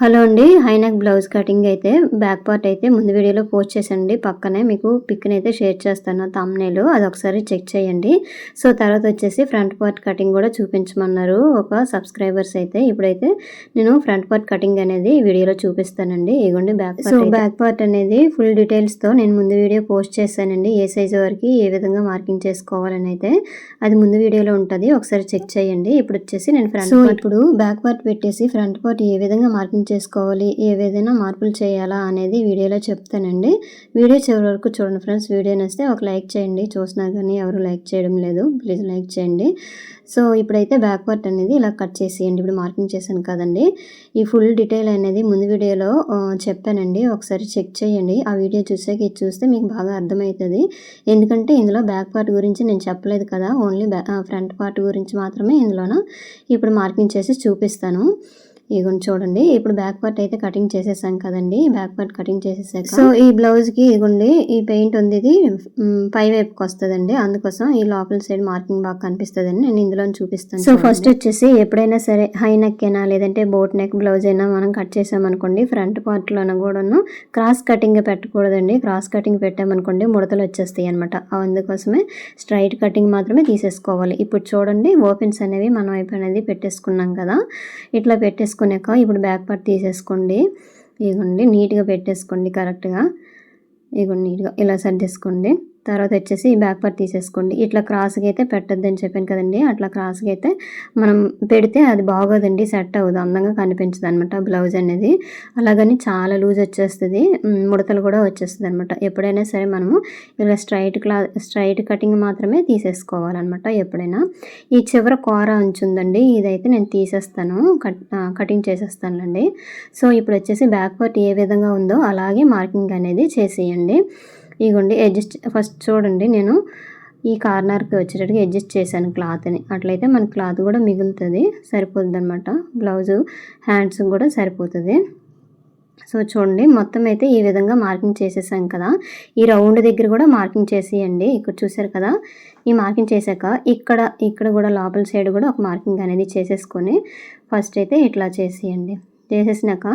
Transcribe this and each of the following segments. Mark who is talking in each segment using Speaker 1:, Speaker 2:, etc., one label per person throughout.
Speaker 1: Hello అండి high neck blouse cutting అయితే back part అయితే ముందు వీడియోలో పోస్ట్ చేసండి పక్కనే మీకు పిక్ని అయితే షేర్ చేస్తాను తమ్నేలు అది ఒకసారి చెక్ చేయండి. సో తర్వాత వచ్చేసి ఫ్రంట్ పార్ట్ కటింగ్ కూడా చూపించమన్నారు ఒక సబ్స్క్రైబర్స్ అయితే. ఇప్పుడైతే నేను ఫ్రంట్ పార్ట్ కటింగ్ అనేది వీడియోలో చూపిస్తానండి. ఇగోండి బ్యాక్ సో బ్యాక్ పార్ట్ అనేది ఫుల్ డీటెయిల్స్తో నేను ముందు వీడియో పోస్ట్ చేశానండి. ఏ సైజు వరకు ఏ విధంగా మార్కింగ్ చేసుకోవాలని అయితే అది ముందు వీడియోలో ఉంటుంది. ఒకసారి చెక్ చేయండి. ఇప్పుడు వచ్చేసి నేను ఫ్రంట్ పార్ట్ ఇప్పుడు బ్యాక్ పార్ట్ పెట్టేసి ఫ్రంట్ పార్ట్ ఏ విధంగా మార్కింగ్ చేసుకోవాలి ఏ విధంగా మార్పులు చేయాలా అనేది వీడియోలో చెప్తానండి. వీడియో చివరి వరకు చూడండి ఫ్రెండ్స్. వీడియో నచ్చితే ఒక లైక్ చేయండి. చూసినా కానీ ఎవరు లైక్ చేయడం లేదు. ప్లీజ్ లైక్ చేయండి. సో ఇప్పుడైతే బ్యాక్ పార్ట్ అనేది ఇలా కట్ చేసేయండి. ఇప్పుడు మార్కింగ్ చేశాను కదండి. ఈ ఫుల్ డీటెయిల్ అనేది ముందు వీడియోలో చెప్పానండి. ఒకసారి చెక్ చేయండి. ఆ వీడియో చూసాక ఇది చూస్తే మీకు బాగా అర్థమవుతుంది. ఎందుకంటే ఇందులో బ్యాక్ పార్ట్ గురించి నేను చెప్పలేదు కదా. ఓన్లీ ఫ్రంట్ పార్ట్ గురించి మాత్రమే ఇందులోన ఇప్పుడు మార్కింగ్ చేసి చూపిస్తాను. ఇదిగోండి చూడండి. ఇప్పుడు బ్యాక్ పార్ట్ అయితే కటింగ్ చేసేసాం కదండి. బ్యాక్ పార్ట్ కటింగ్ చేసేసాక సో ఈ బ్లౌజ్కి ఇదిగోండి ఈ పెయింట్ ఉంది ఇది పై వైపుకి వస్తుందండి. అందుకోసం ఈ లోపల సైడ్ మార్కింగ్ బాగా కనిపిస్తుందని నేను ఇందులో చూపిస్తాను సో ఫస్ట్ వచ్చేసి ఎప్పుడైనా సరే హై నెక్ అయినా లేదంటే బోట్ నెక్ బ్లౌజ్ అయినా మనం కట్ చేసామనుకోండి ఫ్రంట్ పార్ట్ లోన కూడాను క్రాస్ కటింగ్ పెట్టకూడదండి. క్రాస్ కటింగ్ పెట్టామనుకోండి ముడతలు వచ్చేస్తాయి అనమాట అందుకోసమే స్ట్రైట్ కటింగ్ మాత్రమే తీసేసుకోవాలి. ఇప్పుడు చూడండి ఓపెన్స్ అనేవి మనం వైపు అనేది పెట్టేసుకున్నాం కదా. ఇట్లా పెట్టేసుకున్నాక ఇప్పుడు బ్యాక్ పార్ట్ తీసేసుకోండి. ఇదిగోండి నీట్గా పెట్టేసుకోండి కరెక్ట్గా. ఇదిగోండి నీట్గా ఇలా సర్దేసుకోండి. తర్వాత వచ్చేసి ఈ బ్యాక్ పార్ట్ తీసేసుకోండి. ఇట్లా క్రాస్గా అయితే పెట్టొద్దని చెప్పాను కదండి. అట్లా క్రాస్గా అయితే మనం పెడితే అది బాగోదండి సెట్ అవ్వదు అందంగా కనిపించదు అనమాట బ్లౌజ్ అనేది. అలాగని చాలా లూజ్ వచ్చేస్తుంది. ముడతలు కూడా వచ్చేస్తుంది అనమాట ఎప్పుడైనా సరే మనము ఇలా స్ట్రైట్ క్లా స్ట్రైట్ కటింగ్ మాత్రమే తీసేసుకోవాలన్నమాట ఎప్పుడైనా. ఈ చివర కూర ఉంచుందండి ఇదైతే నేను తీసేస్తాను. Cut cutting చేసేస్తానులేండి. సో ఇప్పుడు వచ్చేసి బ్యాక్ పార్ట్ ఏ విధంగా ఉందో అలాగే మార్కింగ్ అనేది చేసేయండి. ఇగోండి అడ్జస్ట్ ఫస్ట్ చూడండి నేను ఈ కార్నర్కి వచ్చేటట్టుగా అడ్జస్ట్ చేశాను క్లాత్ని. అట్లయితే మన క్లాత్ కూడా మిగులుతుంది సరిపోతుంది అనమాట బ్లౌజు హ్యాండ్స్ కూడా సరిపోతుంది. సో చూడండి మొత్తం అయితే ఈ విధంగా మార్కింగ్ చేసేసాం కదా. ఈ రౌండ్ దగ్గర కూడా మార్కింగ్ చేసేయండి. ఇక్కడ చూసారు కదా ఈ మార్కింగ్ చేశాక ఇక్కడ ఇక్కడ కూడా లోపల సైడ్ కూడా ఒక మార్కింగ్ అనేది చేసేసుకొని ఫస్ట్ అయితే ఇట్లా చేసేయండి. చేసేసినాక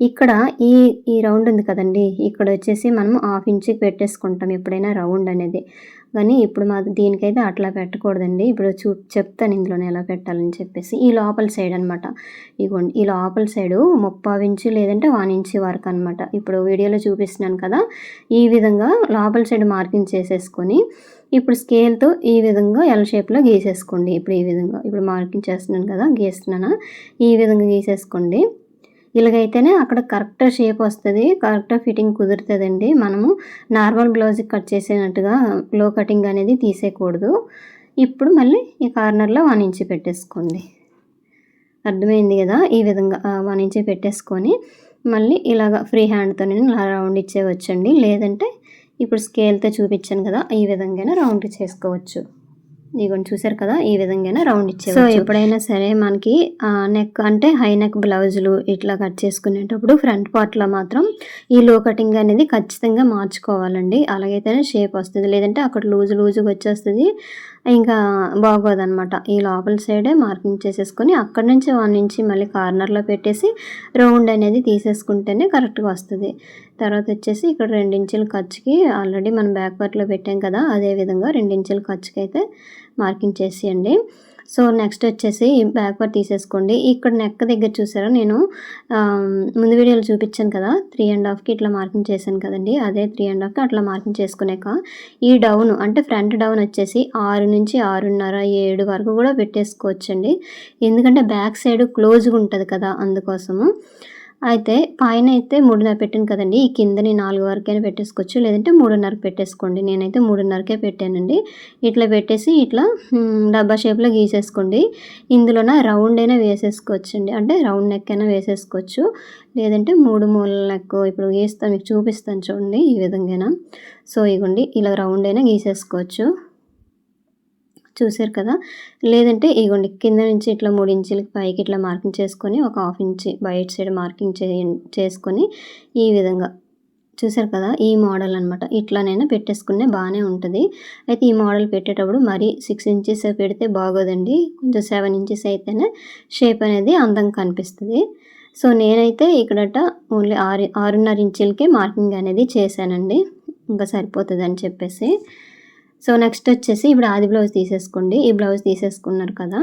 Speaker 1: ఇక్కడ ఈ ఈ రౌండ్ ఉంది కదండి ఇక్కడ వచ్చేసి మనం హాఫ్ ఇంచుకి పెట్టేసుకుంటాం ఎప్పుడైనా రౌండ్ అనేది. కానీ ఇప్పుడు మా దీనికైతే అట్లా పెట్టకూడదండి. ఇప్పుడు చూ చెప్తాను ఇందులోనే ఎలా పెట్టాలని చెప్పేసి. ఈ లోపల సైడ్ అనమాట ఇగోండి ఈ లోపల సైడు ముప్పావు ఇంచు లేదంటే వన్ ఇంచు వరకు అనమాట ఇప్పుడు వీడియోలో చూపిస్తున్నాను కదా ఈ విధంగా లోపల సైడ్ మార్కింగ్ చేసేసుకొని ఇప్పుడు స్కేల్తో ఈ విధంగా ఎల్ షేప్లో గీసేసుకోండి. ఇప్పుడు ఈ విధంగా ఇప్పుడు మార్కింగ్ చేస్తున్నాను కదా గీస్తున్నాను? ఈ విధంగా గీసేసుకోండి. ఇలాగైతేనే అక్కడ కరెక్ట్ షేప్ వస్తుంది కరెక్ట్ ఫిట్టింగ్ కుదురుతుందండి. మనము నార్మల్ బ్లౌజ్కి కట్ చేసినట్టుగా లో కటింగ్ అనేది తీసేయకూడదు ఇప్పుడు మళ్ళీ ఈ కార్నర్లో వన్ ఇంచ్ పెట్టేసుకోండి. అర్థమైంది కదా? ఈ విధంగా వన్ ఇంచ్ పెట్టేసుకొని మళ్ళీ ఇలాగ ఫ్రీ హ్యాండ్తో నేను రౌండ్ ఇచ్చేవచ్చండి లేదంటే ఇప్పుడు స్కేల్తో చూపించాను కదా ఈ విధంగా రౌండ్ చేసుకోవచ్చు. ఇదిగోండి చూసారు కదా? ఈ విధంగా రౌండ్ ఇచ్చేవచ్చు సో ఎప్పుడైనా సరే మనకి నెక్ అంటే హై నెక్ బ్లౌజులు ఇట్లా కట్ చేసుకునేటప్పుడు ఫ్రంట్ పార్ట్లో మాత్రం ఈ లో కటింగ్ అనేది ఖచ్చితంగా మార్చుకోవాలండి. అలాగైతేనే షేప్ వస్తుంది. లేదంటే అక్కడ లూజ్ లూజ్గా వచ్చేస్తుంది. ఇంకా బాగోదన్నమాట. ఈ లోపల సైడే మార్కింగ్ చేసేసుకొని అక్కడ నుంచి వన్ నుంచి మళ్ళీ కార్నర్లో పెట్టేసి రౌండ్ అనేది తీసేసుకుంటేనే కరెక్ట్గా వస్తుంది. తర్వాత వచ్చేసి ఇక్కడ రెండించుల ఖర్చుకి ఆల్రెడీ మనం బ్యాక్ పార్ట్లో పెట్టాం కదా? అదే విధంగా రెండించుల ఖర్చుకి అయితే మార్కింగ్ చేసేయండి. సో నెక్స్ట్ వచ్చేసి బ్యాక్ తీసేసుకోండి. ఇక్కడ నెక్ దగ్గర చూసారా నేను? ముందు వీడియోలో చూపించాను కదా త్రీ అండ్ హాఫ్కి ఇట్లా మార్కింగ్ చేశాను కదండి. అదే త్రీ అండ్ హాఫ్కి అట్లా మార్కింగ్ చేసుకునేక ఈ డౌన్ అంటే ఫ్రంట్ డౌన్ వచ్చేసి ఆరు నుంచి ఆరున్నర ఏడు వరకు కూడా పెట్టేసుకోవచ్చండి. ఎందుకంటే బ్యాక్ సైడ్ క్లోజ్గా ఉంటుంది కదా అందుకోసము. అయితే పైన అయితే మూడున్నర పెట్టాను కదండి. ఈ కిందని నాలుగు వరకైనా పెట్టేసుకోవచ్చు. లేదంటే మూడున్నర పెట్టేసుకోండి. నేనైతే మూడున్నరకే పెట్టానండి. ఇట్లా పెట్టేసి ఇట్లా డబ్బా షేప్లో గీసేసుకోండి. ఇందులోన రౌండ్ అయినా వేసేసుకోవచ్చండి. అంటే రౌండ్ నెక్ అయినా వేసేసుకోవచ్చు. లేదంటే మూడు మూల నెక్ ఇప్పుడు గీస్తాను మీకు చూపిస్తాను చూడండి ఈ విధంగా సో ఇగోండి ఇలా రౌండ్ అయినా గీసేసుకోవచ్చు. చూసారు కదా? లేదంటే ఇగోండి కింద నుంచి ఇట్లా మూడు ఇంచులకి పైకి ఇట్లా మార్కింగ్ చేసుకొని ఒక హాఫ్ ఇంచ్ బయట సైడ్ మార్కింగ్ చే చేసుకొని ఈ విధంగా చూసారు కదా? ఈ మోడల్ అనమాట ఇట్లానైనా పెట్టేసుకునే బాగానే ఉంటుంది. అయితే ఈ మోడల్ పెట్టేటప్పుడు మరి సిక్స్ ఇంచెస్ పెడితే బాగోదండి. కొంచెం సెవెన్ ఇంచెస్ అయితేనే షేప్ అనేది అందంగా కనిపిస్తుంది. సో నేనైతే ఇక్కడట ఓన్లీ ఆరు ఆరున్నర ఇంచులకే మార్కింగ్ అనేది చేశానండి. ఇంకా సరిపోతుంది అని చెప్పేసి. సో నెక్స్ట్ వచ్చేసి ఇప్పుడు ఆది బ్లౌజ్ తీసేసుకోండి. ఈ బ్లౌజ్ తీసేసుకున్నారు కదా.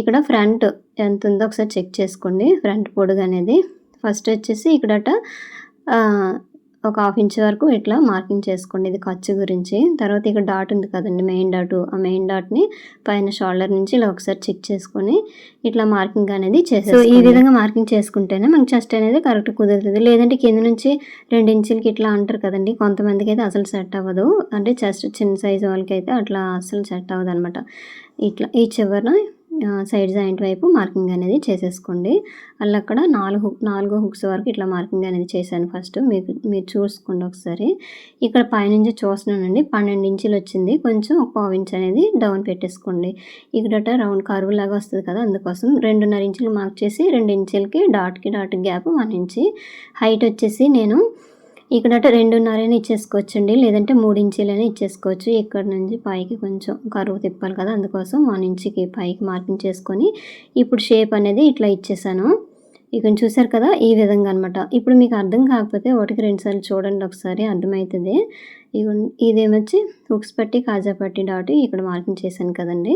Speaker 1: ఇక్కడ ఫ్రంట్ ఎంత ఉందో ఒకసారి చెక్ చేసుకోండి. ఫ్రంట్ పొడుగు అనేది ఫస్ట్ వచ్చేసి ఇక్కడట ఒక హాఫ్ ఇంచ్ వరకు ఇట్లా మార్కింగ్ చేసుకోండి. ఇది ఖర్చు గురించి. తర్వాత ఇక్కడ డాట్ ఉంది కదండి మెయిన్ డాట్ ఆ మెయిన్ డాట్ని పైన షోల్డర్ నుంచి ఇలా ఒకసారి చెక్ చేసుకొని ఇట్లా మార్కింగ్ అనేది చేసే సో ఈ విధంగా మార్కింగ్ చేసుకుంటేనే మనకి చెస్ట్ అనేది కరెక్ట్ కుదురుతుంది. లేదంటే కింద నుంచి రెండు ఇంచులకి ఇట్లా అంటారు కదండి కొంతమందికి అయితే అసలు సెట్ అవ్వదు. అంటే చెస్ట్ చిన్న సైజు వాళ్ళకి అయితే అట్లా అసలు సెట్ అవ్వదు అనమాట ఇట్లా ఈ చివరన సైడ్ జాయింట్ వైపు మార్కింగ్ అనేది చేసేసుకోండి. అలా అక్కడ నాలుగు నాలుగు హుక్స్ వరకు ఇట్లా మార్కింగ్ అనేది చేశాను ఫస్ట్. మీకు మీరు చూసుకోండి ఒకసారి. ఇక్కడ పైనుంచి చూస్తున్నానండి. పన్నెండు ఇంచులు వచ్చింది. కొంచెం ఒక పావు ఇంచ్ అనేది డౌన్ పెట్టేసుకోండి. ఇక్కడ రౌండ్ కర్వ్ లాగా వస్తుంది కదా అందుకోసం రెండున్నర ఇంచులు మార్క్ చేసి రెండు ఇంచులకి డాట్కి dot gap one inch. Height వచ్చేసి నేను ఇక్కడ రెండున్నరైనా ఇచ్చేసుకోవచ్చండి. లేదంటే మూడు ఇంచీలైనా ఇచ్చేసుకోవచ్చు. ఇక్కడ నుంచి? పైకి కొంచెం కరువు తిప్పాలి కదా. అందుకోసం వన్ ఇంచుకి పైకి మార్కింగ్ చేసుకొని ఇప్పుడు షేప్ అనేది ఇట్లా ఇచ్చేసాను. ఇక్కడ చూసారు కదా ఈ విధంగా అనమాట ఇప్పుడు మీకు అర్థం కాకపోతే ఒకటికి రెండుసార్లు చూడండి ఒకసారి అర్థమవుతుంది. ఇగో ఇదేమొచ్చి హుక్స్ పట్టి కాజా పట్టి డాట్ ఇక్కడ మార్కింగ్ చేశాను కదండి.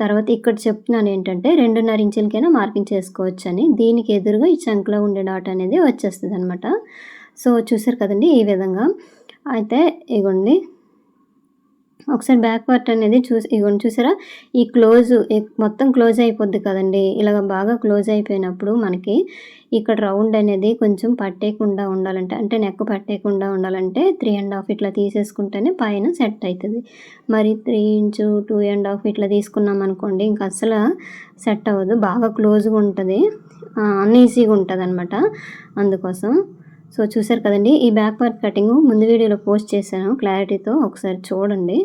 Speaker 1: తర్వాత ఇక్కడ చెప్తున్నాను ఏంటంటే రెండున్నర ఇంచులకైనా మార్కింగ్ చేసుకోవచ్చు అని దీనికి ఎదురుగా ఈ చంక్లో ఉండే డాట్ అనేది వచ్చేస్తుంది అనమాట సో చూసారు కదండి ఈ విధంగా. అయితే ఇగోండి ఒకసారి బ్యాక్ పార్ట్ అనేది చూసి ఇగోండి చూసారా? ఈ క్లోజ్ మొత్తం క్లోజ్ అయిపోద్ది కదండి. ఇలాగ బాగా క్లోజ్ అయిపోయినప్పుడు మనకి ఇక్కడ రౌండ్ అనేది కొంచెం పట్టేయకుండా ఉండాలంటే అంటే నెక్ పట్టేయకుండా ఉండాలంటే త్రీ అండ్ హాఫ్ ఇట్లా తీసేసుకుంటేనే పైన సెట్ అవుతుంది మరి three inch two and half ఇట్లా తీసుకున్నాం అనుకోండి ఇంకా అసలు సెట్ అవ్వదు. బాగా క్లోజ్గా ఉంటుంది. అన్ఈజీగా ఉంటుంది అనమాట అందుకోసం సో చూసారు కదండి ఈ బ్యాక్ పార్ట్ కటింగ్ ముందు వీడియోలో పోస్ట్ చేశాను. క్లారిటీతో ఒకసారి చూడండి.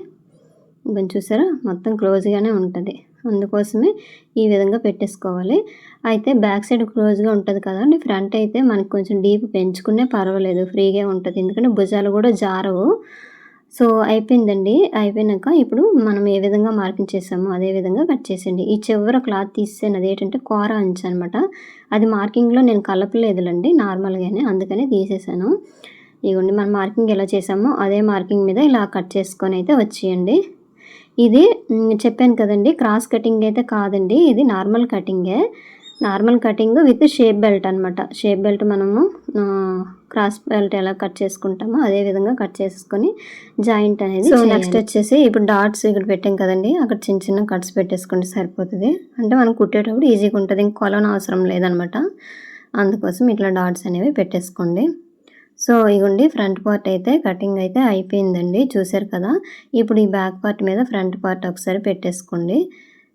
Speaker 1: కొంచెం చూసారా మొత్తం క్లోజ్గానే ఉంటుంది. అందుకోసమే ఈ విధంగా పెట్టేసుకోవాలి. అయితే బ్యాక్ సైడ్ క్లోజ్గా ఉంటుంది కదండి ఫ్రంట్ అయితే మనకు కొంచెం డీప్ పెంచుకునే పర్వాలేదు ఫ్రీగా ఉంటుంది. ఎందుకంటే భుజాలు కూడా జారవు. సో అయిపోయిందండి. అయిపోయినాక ఇప్పుడు మనం ఏ విధంగా మార్కింగ్ చేసామో అదే విధంగా కట్ చేసేయండి. ఈ చివర క్లాత్ తీసేసాను. అది ఏంటంటే కూర అంచు అనమాట అది మార్కింగ్లో నేను కలపలేదులండి నార్మల్గానే. అందుకని తీసేసాను. ఇవ్వండి మనం మార్కింగ్ ఎలా చేసామో అదే మార్కింగ్ మీద ఇలా కట్ చేసుకొని అయితే వచ్చేయండి. ఇది చెప్పాను కదండి క్రాస్ కటింగ్ అయితే కాదండి. ఇది normal కటింగే. Normal cutting with shape belt అనమాట షేప్ బెల్ట్ మనము క్రాస్ బెల్ట్ ఎలా కట్ చేసుకుంటామో అదే విధంగా కట్ చేసుకొని జాయింట్ అనేది సో నెక్స్ట్ వచ్చేసి ఇప్పుడు డాట్స్ ఇక్కడ పెట్టాం కదండి అక్కడ చిన్న చిన్న కట్స్ పెట్టేసుకుంటే సరిపోతుంది. అంటే మనం కుట్టేటప్పుడు ఈజీగా ఉంటుంది ఇంక కొలన అవసరం లేదనమాట అందుకోసం ఇట్లా డాట్స్ అనేవి పెట్టేసుకోండి. సో ఇగోండి ఫ్రంట్ పార్ట్ అయితే కటింగ్ అయితే అయిపోయిందండి చూసారు కదా? ఇప్పుడు ఈ బ్యాక్ పార్ట్ మీద ఫ్రంట్ పార్ట్ ఒకసారి పెట్టేసుకోండి.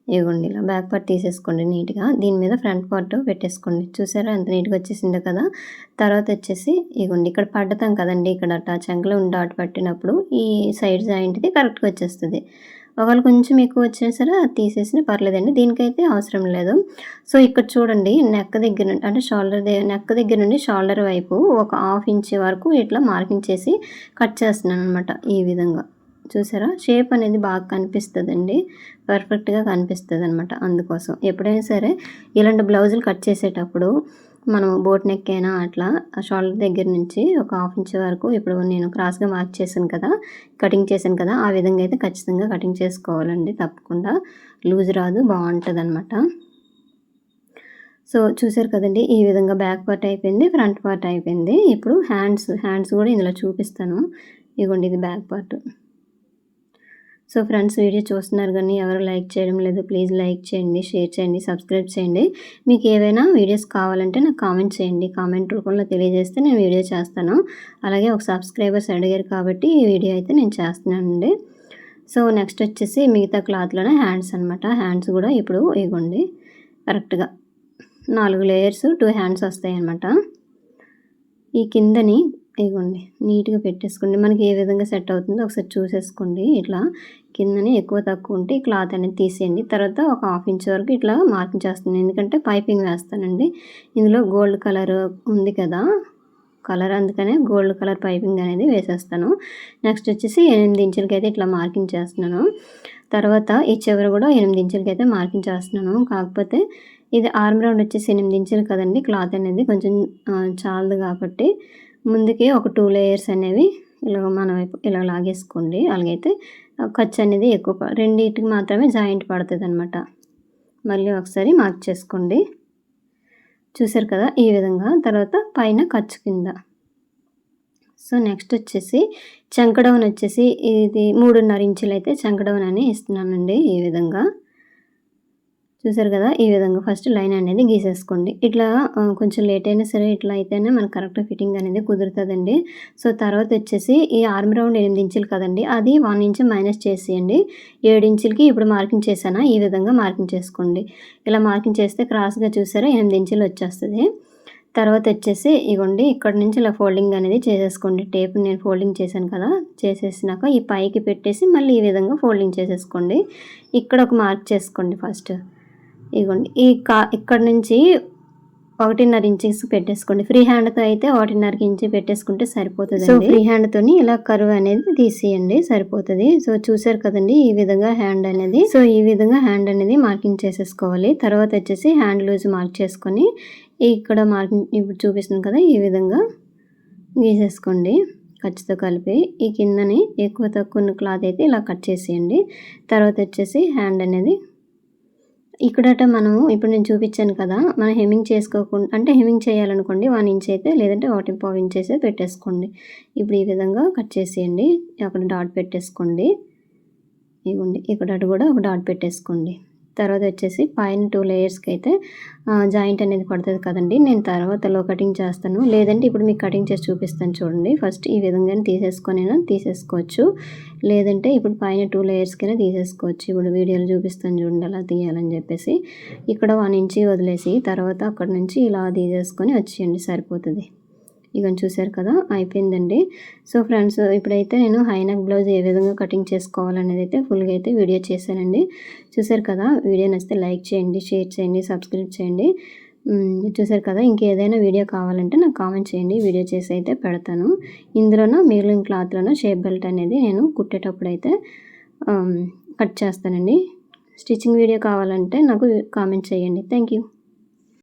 Speaker 1: ఇదిగోండి ఇలా బ్యాక్ పార్ట్ తీసేసుకోండి నీట్గా. దీని మీద ఫ్రంట్ పార్ట్ పెట్టేసుకోండి. చూసారా? ఎంత నీట్గా వచ్చేసిందో కదా? తర్వాత వచ్చేసి ఇగోండి ఇక్కడ పడతాం కదండి. ఇక్కడ అట్ట చంకలో ఉండి డాట్ పట్టినప్పుడు ఈ సైడ్ జాయింట్ది కరెక్ట్గా వచ్చేస్తుంది. ఒకవేళ కొంచెం ఎక్కువ వచ్చినా సరే అది తీసేసినా పర్లేదండి. దీనికైతే అవసరం లేదు. సో ఇక్కడ చూడండి నెక్ దగ్గర నుండి అంటే షోల్డర్ దగ్గర నెక్ దగ్గర నుండి షోల్డర్ వైపు ఒక హాఫ్ ఇంచ్ వరకు ఇట్లా మార్కింగ్ చేసి కట్ చేస్తున్నాను అనమాట ఈ విధంగా. చూసారా? షేప్ అనేది బాగా కనిపిస్తుందండి. పర్ఫెక్ట్గా కనిపిస్తుంది అనమాట అందుకోసం. ఎప్పుడైనా సరే ఇలాంటి బ్లౌజులు కట్ చేసేటప్పుడు మనం బోట్ నెక్ అయినా అట్లా షోల్డర్ దగ్గర నుంచి ఒక హాఫ్ ఇంచ్ వరకు ఇప్పుడు నేను క్రాస్గా మార్క్ చేశాను కదా కటింగ్ చేశాను కదా ఆ విధంగా అయితే ఖచ్చితంగా కటింగ్ చేసుకోవాలండి. తప్పకుండా లూజ్ రాదు బాగుంటుంది అనమాట సో చూసారు కదండి ఈ విధంగా బ్యాక్ పార్ట్ అయిపోయింది ఫ్రంట్ పార్ట్ అయిపోయింది. ఇప్పుడు హ్యాండ్స్ హ్యాండ్స్ కూడా ఇందులో చూపిస్తాను. ఇదిగోండి ఇది back part. So friends video చూస్తున్నారు కానీ ఎవరు లైక్ చేయడం లేదు. ప్లీజ్ లైక్ చేయండి షేర్ చేయండి సబ్స్క్రైబ్ చేయండి. మీకు ఏవైనా వీడియోస్ కావాలంటే నాకు కామెంట్ చేయండి. కామెంట్ రూపంలో తెలియజేస్తే నేను వీడియో చేస్తాను. అలాగే ఒక సబ్స్క్రైబర్స్ అడిగారు కాబట్టి ఈ వీడియో అయితే నేను చేస్తున్నానండి. సో నెక్స్ట్ వచ్చేసి మిగతా క్లాత్లోనే హ్యాండ్స్ అనమాట హ్యాండ్స్ కూడా ఇప్పుడు ఇగోండి కరెక్ట్గా నాలుగు లేయర్స్ టూ హ్యాండ్స్ వస్తాయి అనమాట ఈ కిందని ఇవ్వండి. నీట్గా పెట్టేసుకోండి. మనకి ఏ విధంగా సెట్ అవుతుందో ఒకసారి చూసేసుకోండి. ఇట్లా కిందనే ఎక్కువ తక్కువ ఉంటే ఈ క్లాత్ అనేది తీసేయండి. తర్వాత ఒక హాఫ్ ఇంచ్ వరకు ఇట్లా మార్కింగ్ చేస్తాను. ఎందుకంటే పైపింగ్ వేస్తానండి. ఇందులో గోల్డ్ కలర్ ఉంది కదా కలర్ అందుకనే గోల్డ్ కలర్ పైపింగ్ అనేది వేసేస్తాను. నెక్స్ట్ వచ్చేసి ఎనిమిది ఇంచులకి అయితే ఇట్లా మార్కింగ్ చేస్తున్నాను. తర్వాత ఈ చివరి కూడా ఎనిమిది ఇంచులకి అయితే మార్కింగ్ చేస్తున్నాను. కాకపోతే ఇది ఆర్మ్ రౌండ్ వచ్చేసి ఎనిమిది ఇంచులు కదండి. క్లాత్ అనేది కొంచెం చాలదు కాబట్టి ముందుకి ఒక టూ లేయర్స్ అనేవి ఇలా మన వైపు ఇలా లాగేసుకోండి. అలాగైతే ఖర్చు అనేది ఎక్కువ రెండింటికి మాత్రమే జాయింట్ పడుతుంది అనమాట మళ్ళీ ఒకసారి మార్క్ చేసుకోండి. చూసారు కదా ఈ విధంగా. తర్వాత పైన ఖర్చు కింద. సో నెక్స్ట్ వచ్చేసి చంకడౌన్ వచ్చేసి ఇది మూడున్నర ఇంచులు అయితే చంకడౌన్ అని ఇస్తున్నానండి ఈ విధంగా. చూసారు కదా? ఈ విధంగా ఫస్ట్ లైన్ అనేది గీసేసుకోండి. ఇట్లా కొంచెం లేట్ అయినా సరే ఇట్లా అయితేనే మనకు కరెక్ట్ ఫిట్టింగ్ అనేది కుదురుతుందండి. సో తర్వాత వచ్చేసి ఈ ఆర్మ్ రౌండ్ ఎనిమిది ఇంచులు కదండి అది వన్ ఇంచ్ మైనస్ చేసేయండి. ఏడు ఇంచులకి ఇప్పుడు మార్కింగ్ చేశానా? ఈ విధంగా మార్కింగ్ చేసుకోండి. ఇలా మార్కింగ్ చేస్తే క్రాస్గా చూసారా? ఎనిమిది ఇంచులు వచ్చేస్తుంది. తర్వాత వచ్చేసి ఇగోండి ఇక్కడ నుంచి ఇలా ఫోల్డింగ్ అనేది చేసేసుకోండి. టేప్ నేను ఫోల్డింగ్ చేశాను కదా చేసేసినాక ఈ పైకి పెట్టేసి మళ్ళీ ఈ విధంగా ఫోల్డింగ్ చేసేసుకోండి. ఇక్కడ ఒక మార్క్ చేసుకోండి ఫస్ట్. ఇగోండి. ఈ కా ఇక్కడ నుంచి ఒకటిన్నర ఇంచెస్ పెట్టేసుకోండి. ఫ్రీ హ్యాండ్తో అయితే ఒకటిన్నర ఇంచి పెట్టేసుకుంటే సరిపోతుంది సో ఫ్రీ హ్యాండ్తోని ఇలా కరువు అనేది తీసేయండి. సరిపోతుంది. సో చూసారు కదండి ఈ విధంగా హ్యాండ్ అనేది. సో ఈ విధంగా హ్యాండ్ అనేది మార్కింగ్ చేసేసుకోవాలి. తర్వాత వచ్చేసి హ్యాండ్ లూజ్ మార్క్ చేసుకొని ఇక్కడ మార్కింగ్ ఇప్పుడు చూపిస్తుంది కదా ఈ విధంగా గీసేసుకోండి. ఖర్చుతో కలిపి ఈ కిందని ఎక్కువ తక్కువ క్లాత్ అయితే ఇలా కట్ చేసేయండి. తర్వాత వచ్చేసి హ్యాండ్ అనేది ఇక్కడట మనము ఇప్పుడు నేను చూపించాను కదా మనం హెమ్మింగ్ చేసుకోకుండా అంటే హెమ్మింగ్ చేయాలనుకోండి వన్ ఇంచ్ అయితే లేదంటే ఒకటి పావు ఇంచ్ అయితే పెట్టేసుకోండి. ఇప్పుడు ఈ విధంగా కట్ చేసేయండి అక్కడ డాట్ పెట్టేసుకోండి. ఇవ్వండి ఇక్కడ అటు కూడా ఒక డాట్ పెట్టేసుకోండి. తర్వాత వచ్చేసి పైన టూ లేయర్స్కి అయితే జాయింట్ అనేది పడుతుంది కదండి. నేను తర్వాత లో కటింగ్ చేస్తాను. లేదంటే ఇప్పుడు మీకు కటింగ్ చేసి చూపిస్తాను చూడండి. ఫస్ట్ ఈ విధంగానే తీసేసుకొని తీసేసుకోవచ్చు. లేదంటే ఇప్పుడు పైన టూ లేయర్స్కైనా తీసేసుకోవచ్చు. ఇప్పుడు వీడియోలు చూపిస్తాను చూడండి అలా తీయాలని చెప్పేసి. ఇక్కడ వన్ ఇంచి వదిలేసి తర్వాత అక్కడ నుంచి ఇలా తీసేసుకొని వచ్చేయండి. సరిపోతుంది. ఇక చూసారు కదా అయిపోయిందండి. సో ఫ్రెండ్స్ ఇప్పుడైతే నేను హైనక్ బ్లౌజ్ ఏ విధంగా కటింగ్ చేసుకోవాలనేది అయితే ఫుల్గా అయితే వీడియో చేశానండి. చూసారు కదా వీడియో నచ్చితే లైక్ చేయండి షేర్ చేయండి సబ్స్క్రైబ్ చేయండి. చూసారు కదా ఇంకేదైనా వీడియో కావాలంటే నాకు కామెంట్ చేయండి వీడియో చేసి అయితే పెడతాను. ఇందులోనూ మిగిలిన క్లాత్లోనూ షేప్ బెల్ట్ అనేది నేను కుట్టేటప్పుడు అయితే కట్ చేస్తానండి. స్టిచ్చింగ్ వీడియో కావాలంటే నాకు కామెంట్ చేయండి. Thank you.